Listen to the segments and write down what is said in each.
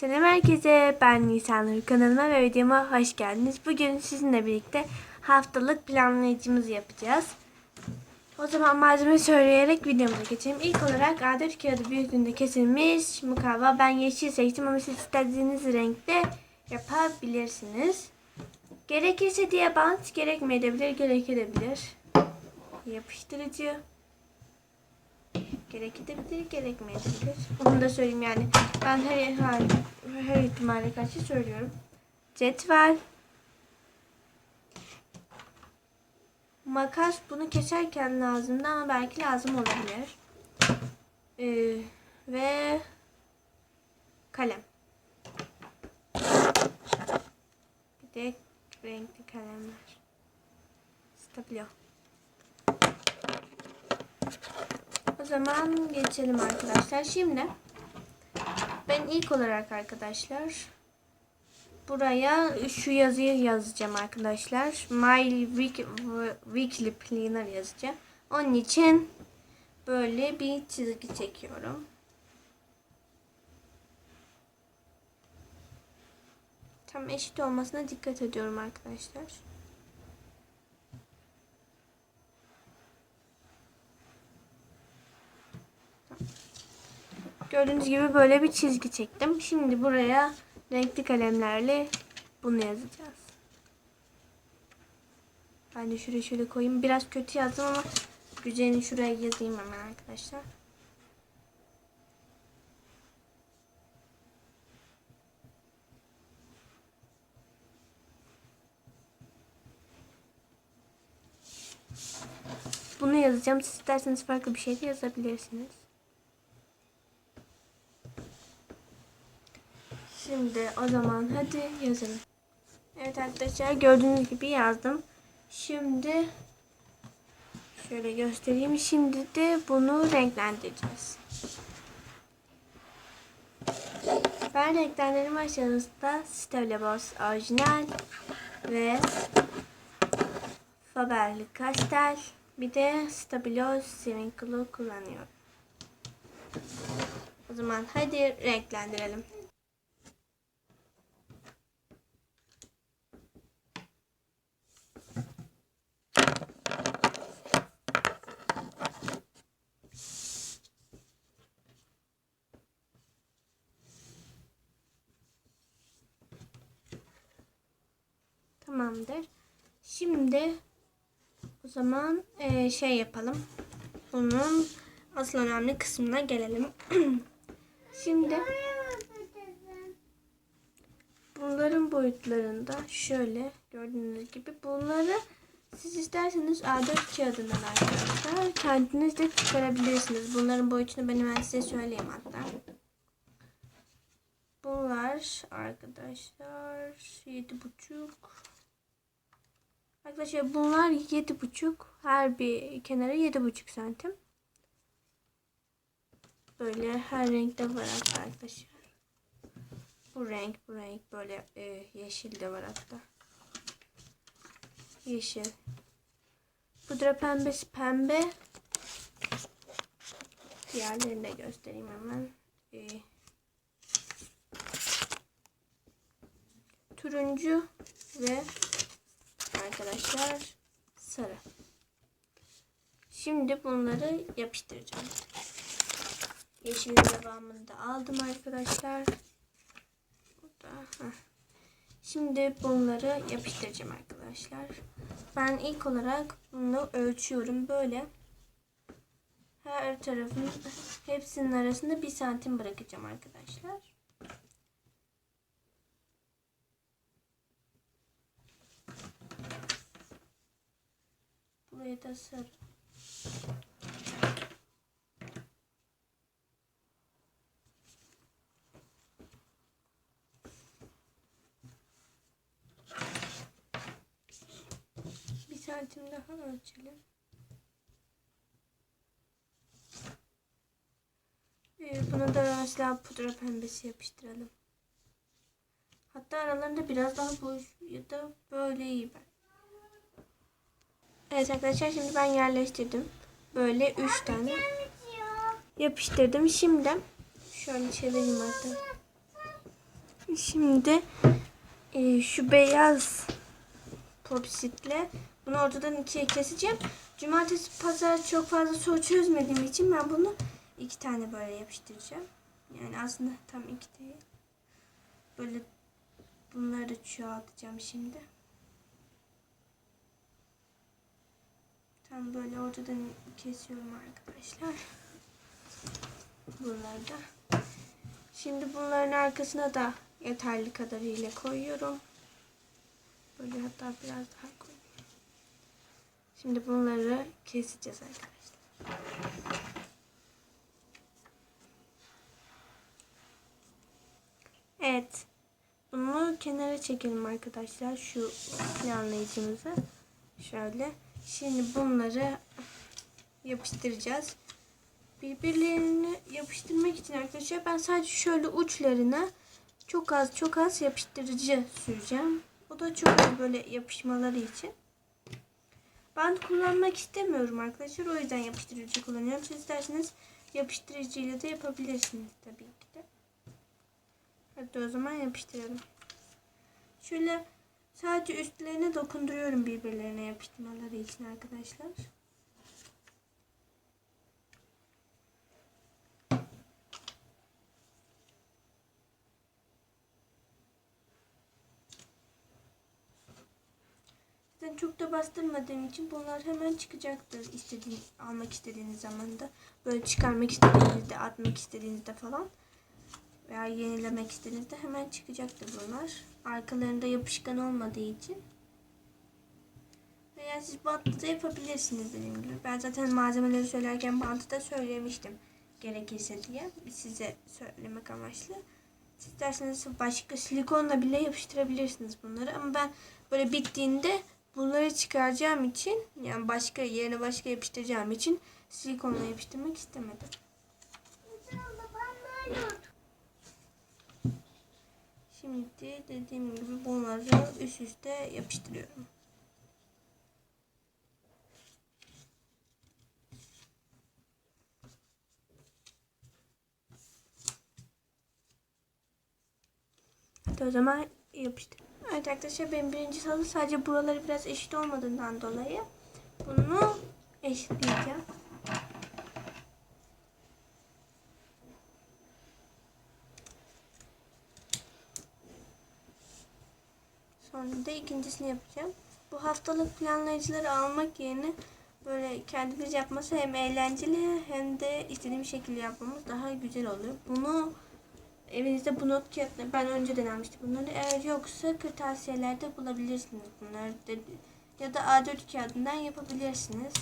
Selam herkese. Ben Nisanur kanalıma ve videoma hoş geldiniz. Bugün sizinle birlikte haftalık planlayıcımızı yapacağız. O zaman malzeme söyleyerek videomuza geçelim. İlk olarak A4 kağıdı büyüklüğünde kesilmiş mukavva. Ben yeşil seçtim ama siz istediğiniz renkte yapabilirsiniz. Gerekirse diye bant gerekmeyebilir, gerekebilir. Yapıştırıcı. Gerekebilir, gerekmeyebilir. Onu da söyleyeyim yani. Ben her, her, her ihtimale karşı söylüyorum. Cetvel. Makas bunu keserken lazımdı ama belki lazım olabilir. Ee, ve kalem. Bir de renkli kalemler. Stabilo. O zaman geçelim arkadaşlar. Şimdi ben ilk olarak arkadaşlar buraya şu yazıyı yazacağım arkadaşlar. My week, Weekly Planner yazacağım. Onun için böyle bir çizgi çekiyorum. Tam eşit olmasına dikkat ediyorum arkadaşlar. Gördüğünüz gibi böyle bir çizgi çektim. Şimdi buraya renkli kalemlerle bunu yazacağız. Ben de şuraya şöyle koyayım. Biraz kötü yazdım ama güzelini şuraya yazayım hemen arkadaşlar. Bunu yazacağım. Siz isterseniz farklı bir şey de yazabilirsiniz. Şimdi o zaman hadi yazalım. Evet arkadaşlar gördüğünüz gibi yazdım. Şimdi şöyle göstereyim. Şimdi de bunu renklendireceğiz. Ben renklendirme aşamasında Stylebos orijinal ve Faberli Castell bir de Stabilo Swinkle'ı kullanıyorum. O zaman hadi renklendirelim. Tamamdır. Şimdi o zaman eee, şey yapalım. Bunun asıl önemli kısmına gelelim. Şimdi bunların boyutlarında şöyle gördüğünüz gibi bunları siz isterseniz A4 kağıdından arkadaşlar kendiniz de çıkarabilirsiniz. Bunların boyutunu ben hemen size söyleyeyim hatta. Bunlar arkadaşlar yedi buçuk. Arkadaşlar bunlar yedi buçuk. Her bir yedi buçuk santim. Böyle her renkte var arkadaşlar. Bu renk, bu renk böyle e, yeşil de var hatta. Yeşil. Pudra pembesi pembe. Diğerlerini de göstereyim hemen. E, turuncu ve arkadaşlar sarı. Şimdi bunları yapıştıracağım. Yeşilin devamını da aldım arkadaşlar. Burada. Şimdi bunları yapıştıracağım arkadaşlar. Ben ilk olarak bunu ölçüyorum. Böyle her tarafın hepsinin arasında bir santim bırakacağım arkadaşlar. Da sarı. Bir santim daha ölçelim. Ee, buna da mesela pudra pembesi yapıştıralım. Hatta aralarında biraz daha boş ya da böyle iyi ben. Evet arkadaşlar şimdi ben yerleştirdim. Böyle 3 tane yapıştırdım. Şimdi şöyle çevireyim hatta. Şimdi e, şu beyaz popsitle bunu ortadan ikiye keseceğim. Cumartesi pazar çok fazla soru çözmediğim için ben bunu iki tane böyle yapıştıracağım. Yani aslında tam iki değil. Böyle bunları da çoğaltacağım şimdi. Tam böyle ortadan kesiyorum arkadaşlar. Bunları. Şimdi bunların arkasına da yeterli kadarıyla koyuyorum. Böyle hatta biraz daha koyayım. Şimdi bunları keseceğiz arkadaşlar. Evet. Bunu kenara çekelim arkadaşlar. Şu planlayıcımızı. Şöyle. Şimdi bunları yapıştıracağız. Birbirlerini yapıştırmak için arkadaşlar ben sadece şöyle uçlarına çok az çok az yapıştırıcı süreceğim. O da çok böyle yapışmaları için. Ben kullanmak istemiyorum arkadaşlar. O yüzden yapıştırıcı kullanıyorum. Siz isterseniz yapıştırıcıyla da yapabilirsiniz tabii ki de. Hadi o zaman yapıştıralım. Şöyle sadece üstlerine dokunduruyorum birbirlerine yapıştırmaları için arkadaşlar. Zaten çok da bastırmadığım için bunlar hemen çıkacaktır istediğin, almak istediğiniz zamanda. Böyle çıkarmak istediğinizde, atmak istediğinizde falan veya yenilemek istediğinizde hemen çıkacaktır bunlar. Arkalarında yapışkan olmadığı için. Veya siz bantla da yapabilirsiniz dediğim gibi. Ben zaten malzemeleri söylerken bantı da söylemiştim gerekirse diye. Size söylemek amaçlı. Siz derseniz başka silikonla bile yapıştırabilirsiniz bunları. Ama ben böyle bittiğinde bunları çıkaracağım için yani başka yerine başka yapıştıracağım için silikonla yapıştırmak istemedim. Şimdi dediğim gibi bunları üst üste yapıştırıyorum. Hadi o zaman yapıştır. Evet arkadaşlar benim birinci salı sadece buraları biraz eşit olmadığından dolayı bunu eşitleyeceğim. Sonra da ikincisini yapacağım. Bu haftalık planlayıcıları almak yerine böyle kendimiz yapması hem eğlenceli hem de istediğim şekilde yapmamız daha güzel oluyor. Bunu evinizde bu not kağıtları ben önceden almıştım bunları. Eğer yoksa kırtasiyelerde bulabilirsiniz bunları. Ya da A4 kağıdından yapabilirsiniz.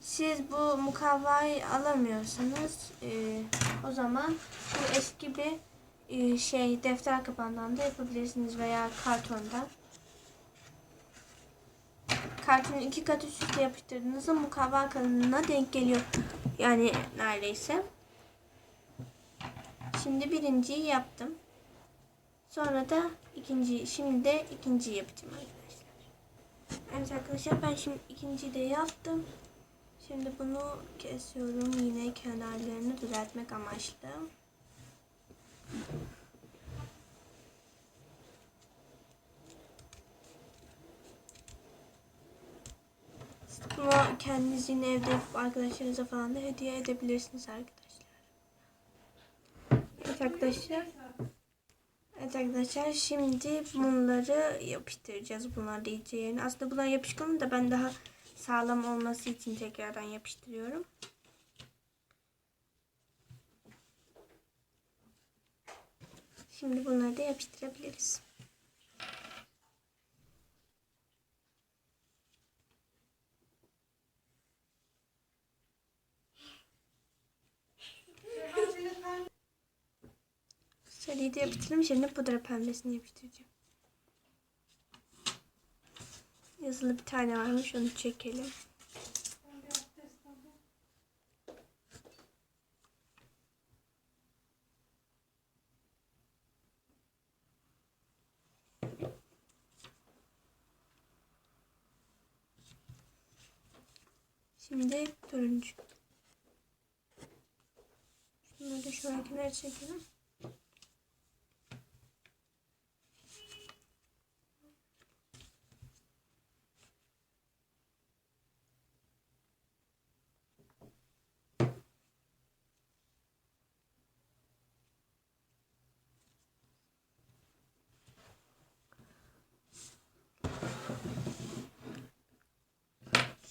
Siz bu mukavvayı alamıyorsanız e, o zaman bu eski bir şey defter kapağından da yapabilirsiniz veya kartondan. Kartonu iki kat üst üste yapıştırdığınızda mukavva kalınlığına denk geliyor. Yani neredeyse. Şimdi birinciyi yaptım. Sonra da ikinci, şimdi de ikinciyi yapacağım arkadaşlar. Evet arkadaşlar ben şimdi ikinciyi de yaptım. Şimdi bunu kesiyorum yine kenarlarını düzeltmek amaçlı. Bunu kendiniz yine evde arkadaşlarınıza falan da hediye edebilirsiniz arkadaşlar. Evet arkadaşlar. Evet arkadaşlar şimdi bunları yapıştıracağız. Bunlar da. Aslında bunlar yapışkanı da ben daha sağlam olması için tekrardan yapıştırıyorum. Şimdi bunları da yapıştırabiliriz. Sarıyı da yapıştırdım. Şimdi pudra pembesini yapıştıracağım. Yazılı bir tane varmış. Onu çekelim. Şimdi turuncu. Şunları da şöyle kenara çekelim.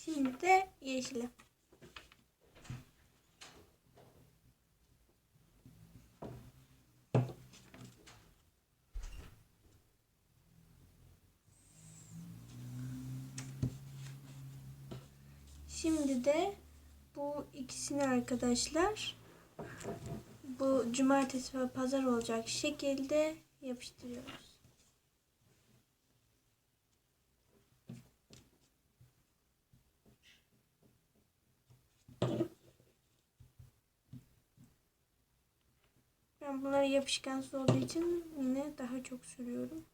Şimdi de yeşili. Şimdi de bu ikisini arkadaşlar bu cumartesi ve pazar olacak şekilde yapıştırıyoruz. Ben bunları yapışkan olduğu için yine daha çok sürüyorum.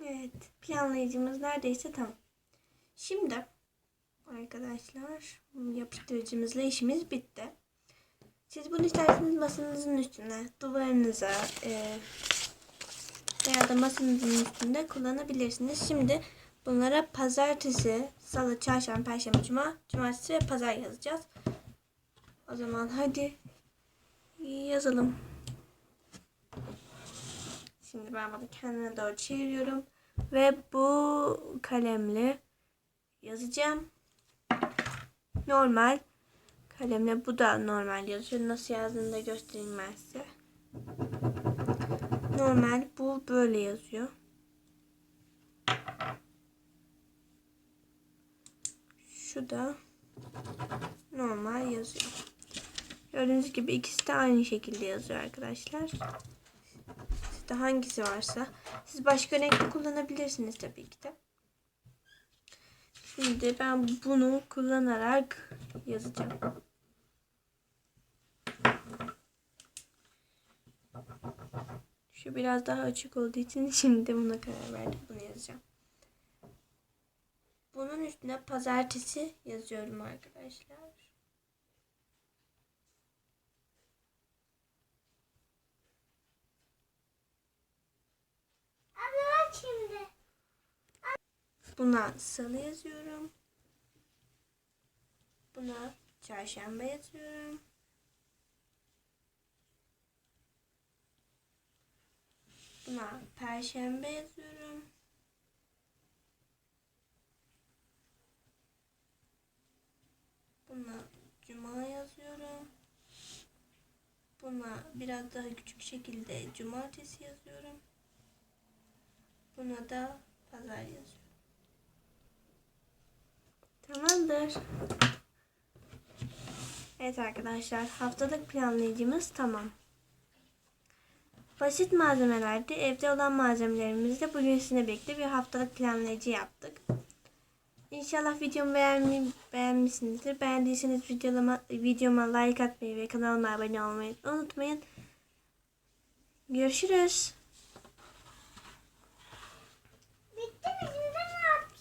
Evet, planlayıcımız neredeyse tamam. Şimdi arkadaşlar yapıştırıcımızla işimiz bitti. Siz bunu isterseniz masanızın üstüne, duvarınıza e, veya da masanızın üstünde kullanabilirsiniz. Şimdi bunlara pazartesi, salı, çarşamba, perşembe, cuma, cumartesi ve pazar yazacağız. O zaman hadi yazalım. Şimdi ben bunu kendime doğru çeviriyorum. Ve bu kalemle yazacağım. Normal kalemle bu da normal yazıyor. Nasıl yazdığını da göstereyim ben size. Normal bu böyle yazıyor. Şu da normal yazıyor. Gördüğünüz gibi ikisi de aynı şekilde yazıyor arkadaşlar. Sizde hangisi varsa. Siz başka renk kullanabilirsiniz tabii ki de. Şimdi ben bunu kullanarak yazacağım. Şu biraz daha açık olduğu için şimdi buna karar verdim. Bunu yazacağım. Bunun üstüne pazartesi yazıyorum arkadaşlar. Abla şimdi. Buna salı yazıyorum. Buna çarşamba yazıyorum. Buna perşembe yazıyorum. Buna cuma yazıyorum. Buna biraz daha küçük şekilde cumartesi yazıyorum. Buna da pazar yazıyorum. Tamamdır. Evet arkadaşlar haftalık planlayıcımız tamam. Basit malzemelerde evde olan malzemelerimizle bugün sizinle birlikte bir haftalık planlayıcı yaptık. İnşallah videomu beğenmi, beğenmişsinizdir. Beğendiyseniz videoma, videoma like atmayı ve kanalıma abone olmayı unutmayın. Görüşürüz.